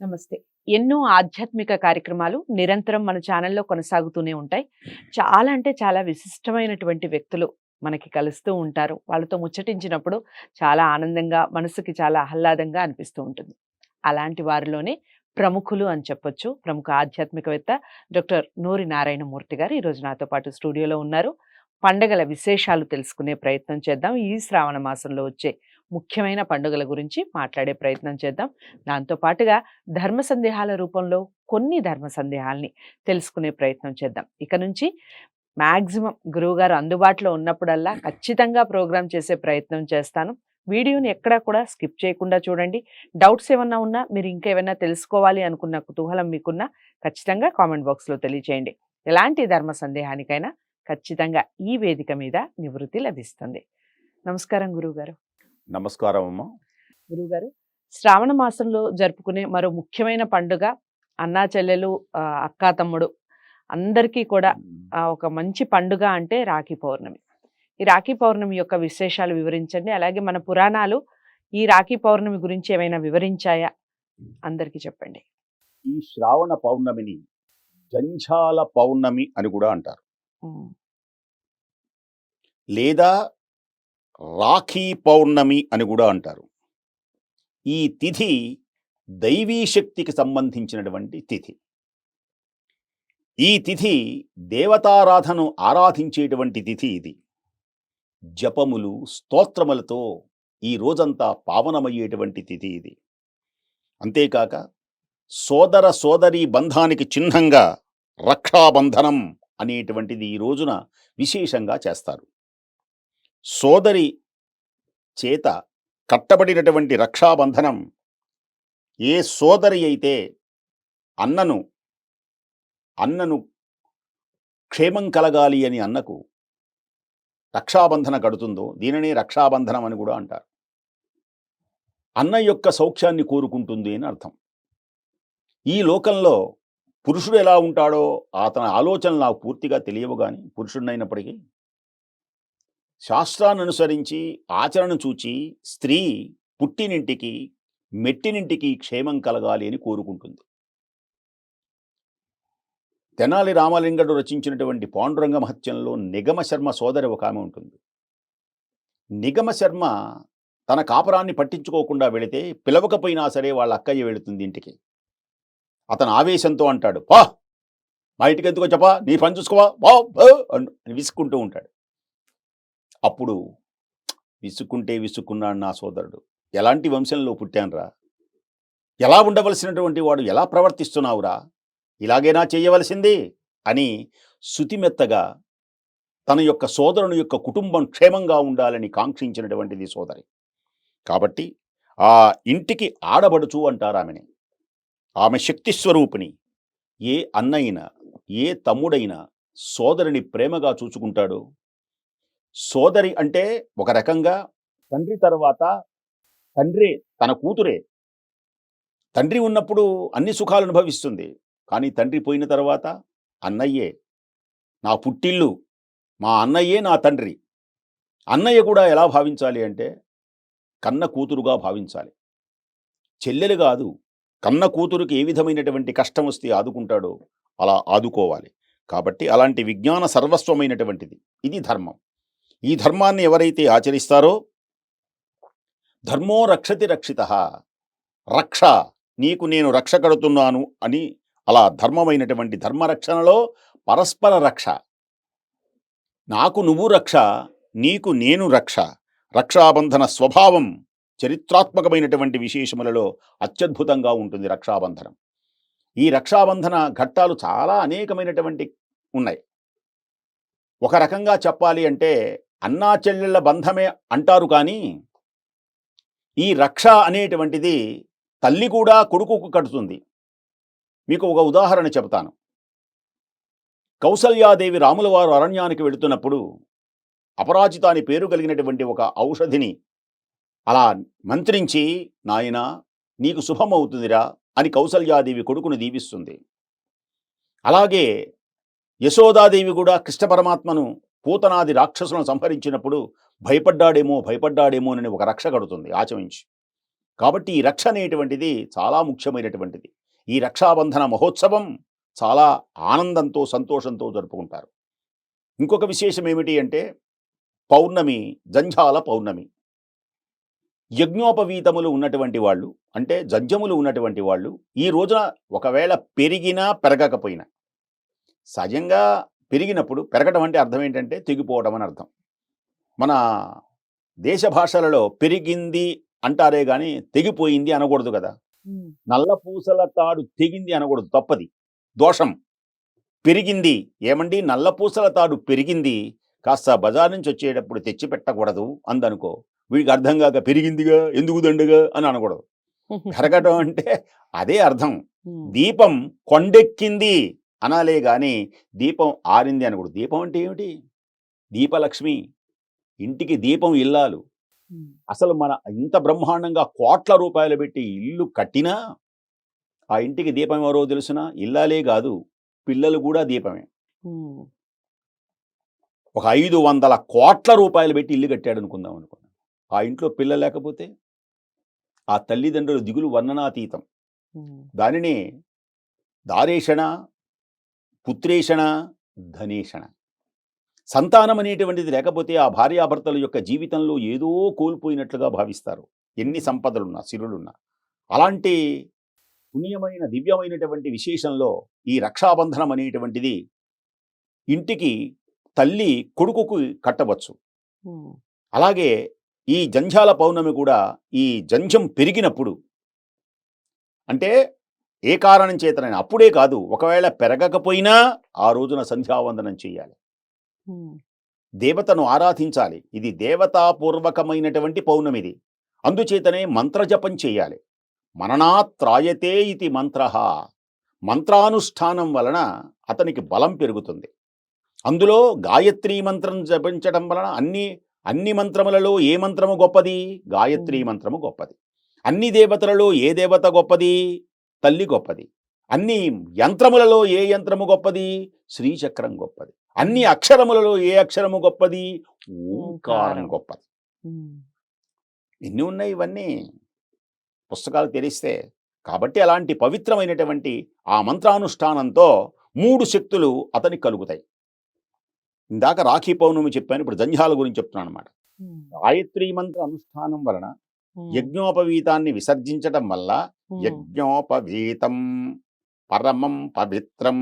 నమస్తే. ఎన్నో ఆధ్యాత్మిక కార్యక్రమాలు నిరంతరం మన ఛానల్లో కొనసాగుతూనే ఉంటాయి. చాలా అంటే చాలా విశిష్టమైనటువంటి వ్యక్తులు మనకి కలుస్తూ ఉంటారు. వాళ్ళతో ముచ్చటించినప్పుడు చాలా ఆనందంగా మనసుకి చాలా ఆహ్లాదంగా అనిపిస్తూ ఉంటుంది. అలాంటి వారిలోనే ప్రముఖులు అని చెప్పొచ్చు. ప్రముఖ ఆధ్యాత్మికవేత్త డాక్టర్ నూరి నారాయణమూర్తి గారు ఈరోజు నాతో పాటు స్టూడియోలో ఉన్నారు. పండగల విశేషాలు తెలుసుకునే ప్రయత్నం చేద్దాం. ఈ శ్రావణ మాసంలో వచ్చే ముఖ్యమైన పండుగల గురించి మాట్లాడే ప్రయత్నం చేద్దాం. దాంతో పాటుగా ధర్మ సందేహాల రూపంలో కొన్ని ధర్మ సందేహాల్ని తెలుసుకునే ప్రయత్నం చేద్దాం. ఇక నుంచి మ్యాక్సిమం గురువుగారు అందుబాటులో ఉన్నప్పుడల్లా ఖచ్చితంగా ప్రోగ్రామ్ చేసే ప్రయత్నం చేస్తాను. వీడియోని ఎక్కడా కూడా స్కిప్ చేయకుండా చూడండి. డౌట్స్ ఏమన్నా ఉన్నా మీరు ఇంకేమైనా తెలుసుకోవాలి అనుకున్న కుతూహలం మీకున్నా ఖచ్చితంగా కామెంట్ బాక్స్లో తెలియచేయండి. ఎలాంటి ధర్మ సందేహానికైనా ఖచ్చితంగా ఈ వేదిక మీద నివృత్తి లభిస్తుంది. నమస్కారం గురువుగారు. నమస్కారం అమ్మ గురువుగారు శ్రావణ మాసంలో జరుపుకునే మరో ముఖ్యమైన పండుగ అన్నా చెల్లెలు అక్కా తమ్ముడు అందరికీ కూడా ఒక మంచి పండుగ అంటే రాఖీ పౌర్ణమి. ఈ రాఖీ పౌర్ణమి యొక్క విశేషాలు వివరించండి. అలాగే మన పురాణాలు ఈ రాఖీ పౌర్ణమి గురించి ఏమైనా వివరించాయా? అందరికీ చెప్పండి. ఈ శ్రావణ పౌర్ణమిని జంఝాల పౌర్ణమి అని కూడా అంటారు. లేదా రాఖీ పౌర్ణమి అని కూడా అంటారు. ఈ తిథి దైవీ శక్తికి సంబంధించినటువంటి తిథి. ఈ తిథి దేవతారాధను ఆరాధించేటువంటి తిథి ఇది. జపములు స్తోత్రములతో ఈ రోజంతా పావనమయ్యేటువంటి తిథి ఇది. అంతేకాక సోదర సోదరీ బంధానికి చిహ్నంగా రక్షాబంధనం అనేటువంటిది ఈ రోజున విశేషంగా చేస్తారు. సోదరి చేత కట్టబడినటువంటి రక్షాబంధనం ఏ సోదరి అయితే అన్నను అన్నను క్షేమం కలగాలి అని అన్నకు రక్షాబంధన కడుతుందో దీనినే రక్షాబంధనం అని కూడా అంటారు. అన్న యొక్క సౌఖ్యాన్ని కోరుకుంటుంది అని అర్థం. ఈ లోకంలో పురుషుడు ఎలా ఉంటాడో అతని ఆలోచనలు నాకు పూర్తిగా తెలియవు కానీ పురుషుడినైనప్పటికీ శాస్త్రాన్ననుసరించి ఆచరణ చూచి స్త్రీ పుట్టినింటికి మెట్టినింటికి క్షేమం కలగాలి అని కోరుకుంటుంది. తెనాలి రామలింగడు రచించినటువంటి పాండురంగ మహత్యంలో నిగమ శర్మ సోదరి ఒక ఆమె ఉంటుంది. నిగమ శర్మ తన కాపురాన్ని పట్టించుకోకుండా వెళితే పిలవకపోయినా సరే వాళ్ళ అక్కయ్య వెళుతుంది ఇంటికి. అతను ఆవేశంతో అంటాడు పా! మా ఇంటికి ఎందుకో చెప్పా నీ పని చూసుకోవా బా అని విసుక్కుంటూ ఉంటాడు. అప్పుడు విసుక్కుంటే విసుక్కున్నాడు నా సోదరుడు. ఎలాంటి వంశంలో పుట్టానురా? ఎలా ఉండవలసినటువంటి వాడు? ఎలా ప్రవర్తిస్తున్నావురా? ఇలాగైనా చేయవలసింది అని శుతిమెత్తగా తన యొక్క సోదరుని యొక్క కుటుంబం క్షేమంగా ఉండాలని కాంక్షించినటువంటిది సోదరి. కాబట్టి ఆ ఇంటికి ఆడబడుచు అంటారు ఆమెని. ఆమె శక్తి స్వరూపిణి. ఏ అన్నయినా ఏ తమ్ముడైనా సోదరిని ప్రేమగా చూసుకుంటాడు. సోదరి అంటే ఒక రకంగా తండ్రి తర్వాత తండ్రి తన కూతురే. తండ్రి ఉన్నప్పుడు అన్ని సుఖాలు అనుభవిస్తుంది. కానీ తండ్రి పోయిన తర్వాత అన్నయ్యే. నా పుట్టిల్లు మా అన్నయ్యే నా తండ్రి. అన్నయ్య కూడా ఎలా భావించాలి అంటే కన్న కూతురుగా భావించాలి. చెల్లెలు కాదు కన్న కూతురుకి ఏ విధమైనటువంటి కష్టం వస్తే ఆదుకుంటాడో అలా ఆదుకోవాలి. కాబట్టి అలాంటి విజ్ఞాన సర్వస్వమైనటువంటిది. ఇది ధర్మం. ఈ ధర్మాన్ని ఎవరైతే ఆచరిస్తారో? ధర్మో రక్షతి రక్షిత. రక్ష నీకు నేను రక్ష కడుతున్నాను అని అలా ధర్మమైనటువంటి ధర్మరక్షణలో పరస్పర రక్ష. నాకు నువ్వు రక్ష నీకు నేను రక్ష. రక్షాబంధన స్వభావం చరిత్రాత్మకమైనటువంటి విశేషములలో అత్యద్భుతంగా ఉంటుంది రక్షాబంధనం. ఈ రక్షాబంధన ఘట్టాలు చాలా అనేకమైనటువంటి ఉన్నాయి. ఒక రకంగా చెప్పాలి అంటే అన్నా చెల్లెళ్ళ బంధమే అంటారు కానీ ఈ రక్ష అనేటువంటిది తల్లి కూడా కొడుకుకు కడుతుంది. మీకు ఒక ఉదాహరణ చెబుతాను. కౌసల్యాదేవి రాములవారు అరణ్యానికి వెళుతున్నప్పుడు అపరాజిత అని పేరు కలిగినటువంటి ఒక ఔషధిని అలా మంత్రించి నాయన నీకు శుభమవుతుందిరా అని కౌసల్యాదేవి కొడుకును దీవిస్తుంది. అలాగే యశోదాదేవి కూడా కృష్ణ పరమాత్మను పూతనాది రాక్షసులను సంహరించినప్పుడు భయపడ్డాడేమో భయపడ్డాడేమో అని ఒక రక్ష కడుతుంది ఆచమించి కాబట్టి ఈ రక్ష అనేటువంటిది చాలా ముఖ్యమైనటువంటిది. ఈ రక్షాబంధన మహోత్సవం చాలా ఆనందంతో సంతోషంతో జరుపుకుంటారు. ఇంకొక విశేషం ఏమిటి అంటే పౌర్ణమి జంఝాల పౌర్ణమి. యజ్ఞోపవీతములు ఉన్నటువంటి వాళ్ళు అంటే జంజములు ఉన్నటువంటి వాళ్ళు ఈ రోజున ఒకవేళ పెరిగినా పెరగకపోయినా సహజంగా పెరిగినప్పుడు పెరగడం అంటే అర్థం ఏంటంటే తెగిపోవడం అని అర్థం. మన దేశ భాషలలో పెరిగింది అంటారే కానీ తెగిపోయింది అనకూడదు కదా. నల్ల పూసల తాడు తెగింది అనకూడదు తప్పది. దోషం. పెరిగింది. ఏమండి? నల్ల పూసల తాడు పెరిగింది. కాస్త బజార్ నుంచి వచ్చేటప్పుడు తెచ్చి పెట్టకూడదు అందనుకో. వీడికి అర్థం కాక పెరిగిందిగా ఎందుకు దండగా అని అనకూడదు. పెరగడం అంటే అదే అర్థం. దీపం కొండెక్కింది. అనాలే గాని దీపం ఆరింది అనకూడదు. దీపం అంటే ఏమిటి? దీపలక్ష్మి. ఇంటికి దీపం ఇల్లాలు. అసలు మన ఇంత బ్రహ్మాండంగా కోట్ల రూపాయలు పెట్టి ఇల్లు కట్టినా ఆ ఇంటికి దీపం ఎవరో తెలుసునా? ఇల్లాలే కాదు. పిల్లలు కూడా దీపమే. ఒక ఐదు వందల కోట్ల రూపాయలు పెట్టి ఇల్లు కట్టాడు అనుకుందాం అనుకున్నాను ఆ ఇంట్లో పిల్లలు లేకపోతే? ఆ తల్లిదండ్రుల దిగులు వర్ణనాతీతం. దానిని దారేషణ పుత్రేషణ ధనేషణ. సంతానం అనేటువంటిది లేకపోతే ఆ భార్యాభర్తల యొక్క జీవితంలో ఏదో కోల్పోయినట్లుగా భావిస్తారు. ఎన్ని సంపదలున్నా సిరులున్నా. అలాంటి పుణ్యమైన దివ్యమైనటువంటి విశేషంలో ఈ రక్షాబంధనం అనేటువంటిది ఇంటికి తల్లి కొడుకుకు కట్టవచ్చు. అలాగే ఈ జంఝాల పౌర్ణమి కూడా ఈ జంఝం పెరిగినప్పుడు అంటే ఏ కారణం చేతనైనా అప్పుడే కాదు ఒకవేళ పెరగకపోయినా ఆ రోజున సంధ్యావందనం చేయాలి. దేవతను ఆరాధించాలి. ఇది దేవతాపూర్వకమైనటువంటి పౌర్ణమిది అందుచేతనే మంత్రజపం చేయాలి. మననాత్రాయతే ఇది మంత్ర. మంత్రానుష్ఠానం వలన అతనికి బలం పెరుగుతుంది. అందులో గాయత్రీ మంత్రం జపించడం వలన అన్ని అన్ని మంత్రములలో ఏ మంత్రము గొప్పది? గాయత్రీ. మంత్రము గొప్పది. అన్ని దేవతలలో ఏ దేవత గొప్పది? తల్లి గొప్పది. అన్ని యంత్రములలో ఏ యంత్రము గొప్పది? శ్రీచక్రం గొప్పది. అన్ని అక్షరములలో ఏ అక్షరము గొప్పది? ఓంకారం. గొప్పది. ఎన్ని ఉన్నాయి ఇవన్నీ? పుస్తకాలు తెరిస్తే. కాబట్టి అలాంటి పవిత్రమైనటువంటి ఆ మంత్రానుష్ఠానంతో మూడు శక్తులు అతనికి కలుగుతాయి. ఇందాక రాఖీ పౌర్ణమి చెప్పాను. ఇప్పుడు జంధ్యాల గురించి చెప్తున్నాను అనమాట గాయత్రీ మంత్ర అనుష్ఠానం వలన యజ్ఞోపవీతాన్ని విసర్జించటం వల్ల యజ్ఞోపవీతం పరమం పవిత్రం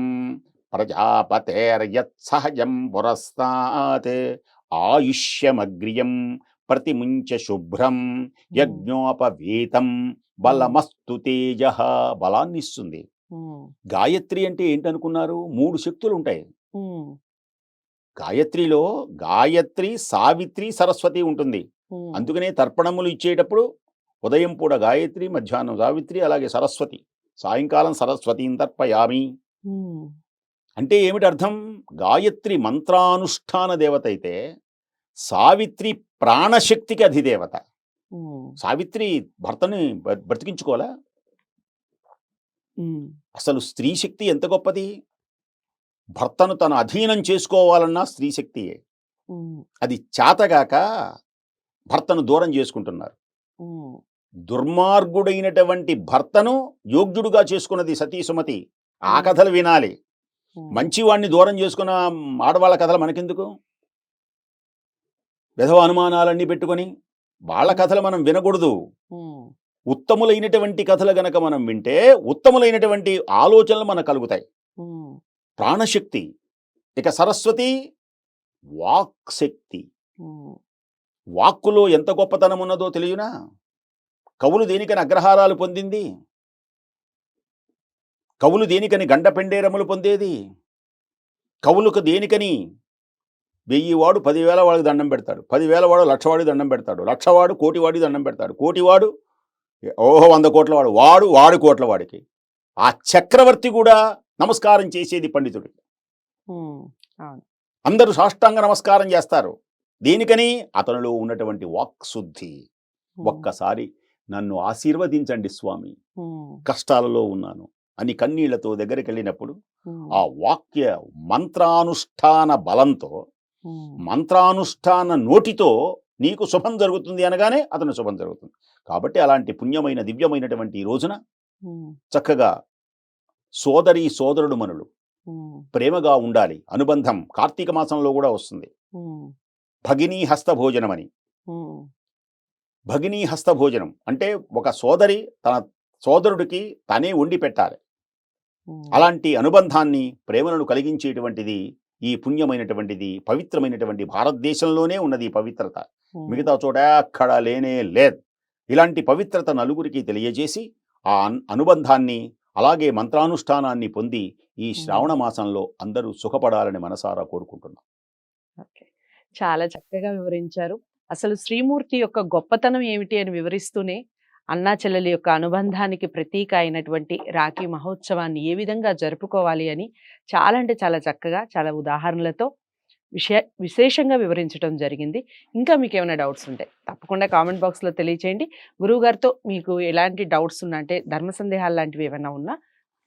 ప్రజాపతేర్యత్సహజం పురస్తాత్ ఆయుష్యమగ్రియం ప్రతిముంచ శుభ్రం యజ్ఞోపవీతం బలమస్తు తేజ బలాన్ని ఇస్తుంది గాయత్రి అంటే ఏంటనుకున్నారు? మూడు శక్తులు ఉంటాయి గాయత్రిలో గాయత్రి సావిత్రి సరస్వతి ఉంటుంది. అందుకనే తర్పణములు ఇచ్చేటప్పుడు ఉదయం పూట గాయత్రి మధ్యాహ్నం సావిత్రి అలాగే సరస్వతి. సాయంకాలం సరస్వతిని తర్పయామి. అంటే ఏమిటి అర్థం గాయత్రి మంత్రానుష్ఠాన దేవత అయితే సావిత్రి ప్రాణశక్తికి అధిదేవత. సావిత్రి భర్తని బ- బ్రతికించుకోవాలా? ఉమ్, అసలు స్త్రీ శక్తి ఎంత గొప్పది? భర్తను తను అధీనం చేసుకోవాలన్నా స్త్రీ శక్తియే. అది చేతగాక భర్తను దూరం చేసుకుంటున్నారు. దుర్మార్గుడైనటువంటి భర్తను యోగ్యుడుగా చేసుకున్నది సతీ సుమతి. ఆ కథలు వినాలి. మంచివాడిని దూరం చేసుకున్న ఆడవాళ్ళ కథలు మనకెందుకు? విధవ అనుమానాలన్నీ పెట్టుకొని వాళ్ళ కథలు మనం వినకూడదు. ఉత్తములైనటువంటి కథలు గనక మనం వింటే ఉత్తములైనటువంటి ఆలోచనలు మనకు కలుగుతాయి. ప్రాణశక్తి. ఇక సరస్వతి వాక్శక్తి. వాక్కులో ఎంత గొప్పతనం ఉన్నదో తెలియనా? కవులు దేనికని అగ్రహారాలు పొందింది? కవులు దేనికని గండపెండేరములు పొందేది? కవులకు దేనికని వెయ్యి వాడు పదివేల వాడికి దండం పెడతాడు. పదివేల వాడు లక్షవాడికి దండం పెడతాడు. లక్షవాడు కోటివాడికి దండం పెడతాడు. కోటివాడు ఓహో వంద కోట్ల వాడు. వాడు వాడు కోట్ల వాడికి. ఆ చక్రవర్తి కూడా నమస్కారం చేసేది పండితుడికి. అందరూ సాష్టాంగ నమస్కారం చేస్తారు. దేనికని అతనిలో ఉన్నటువంటి వాక్శుద్ధి ఉమ్, ఒక్కసారి నన్ను ఆశీర్వదించండి స్వామి. కష్టాలలో ఉన్నాను. అని కన్నీళ్ళతో దగ్గరికి వెళ్ళినప్పుడు ఆ వాక్య మంత్రానుష్ఠాన బలంతో మంత్రానుష్ఠాన నోటితో నీకు శుభం జరుగుతుంది అనగానే అతను శుభం జరుగుతుంది. కాబట్టి అలాంటి పుణ్యమైన దివ్యమైనటువంటి ఈ రోజున చక్కగా సోదరి సోదరుడు మనులు ప్రేమగా ఉండాలి. అనుబంధం కార్తీక మాసంలో కూడా వస్తుంది. భగినీ హస్త భోజనం అని భగినీ హస్త భోజనం అంటే ఒక సోదరి తన సోదరుడికి తనే వండి పెట్టాలి. అలాంటి అనుబంధాన్ని ప్రేమలను కలిగించేటువంటిది ఈ పుణ్యమైనటువంటిది పవిత్రమైనటువంటి భారతదేశంలోనే ఉన్నది పవిత్రత. మిగతా చోట అక్కడ లేనే లేదు. ఇలాంటి పవిత్రత నలుగురికి తెలియజేసి ఆ అన్- అనుబంధాన్ని అలాగే మంత్రానుష్ఠానాన్ని పొంది ఈ శ్రావణ మాసంలో అందరూ సుఖపడాలని మనసారా కోరుకుంటున్నాం. ఓకే. చాలా చక్కగా వివరించారు. అసలు శ్రీమూర్తి యొక్క గొప్పతనం ఏమిటి అని వివరిస్తూనే అన్నా చెల్లెలి యొక్క అనుబంధానికి ప్రతీక అయినటువంటి రాఖీ మహోత్సవాన్ని ఏ విధంగా జరుపుకోవాలి అని చాలా అంటే చాలా చక్కగా చాలా ఉదాహరణలతో విషయ విశేషంగా వివరించడం జరిగింది. ఇంకా మీకు ఏమైనా డౌట్స్ ఉంటే తప్పకుండా కామెంట్ బాక్స్లో తెలియచేయండి. గురువుగారితో మీకు ఎలాంటి డౌట్స్ ఉన్నా అంటే ధర్మ సందేహాలు లాంటివి ఏమైనా ఉన్నా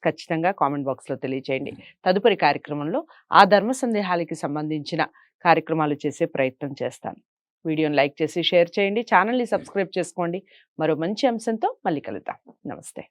ఖచ్చితంగా కామెంట్ బాక్స్లో తెలియచేయండి. తదుపరి కార్యక్రమంలో ఆ ధర్మ సందేహాలకి సంబంధించిన కార్యక్రమాలు చేసే ప్రయత్నం చేస్తాను. వీడియోని లైక్ చేసి షేర్ చేయండి. ఛానల్ని సబ్స్క్రైబ్ చేసుకోండి. మరో మంచి అంశంతో మళ్ళీ కలుద్దాం. నమస్తే.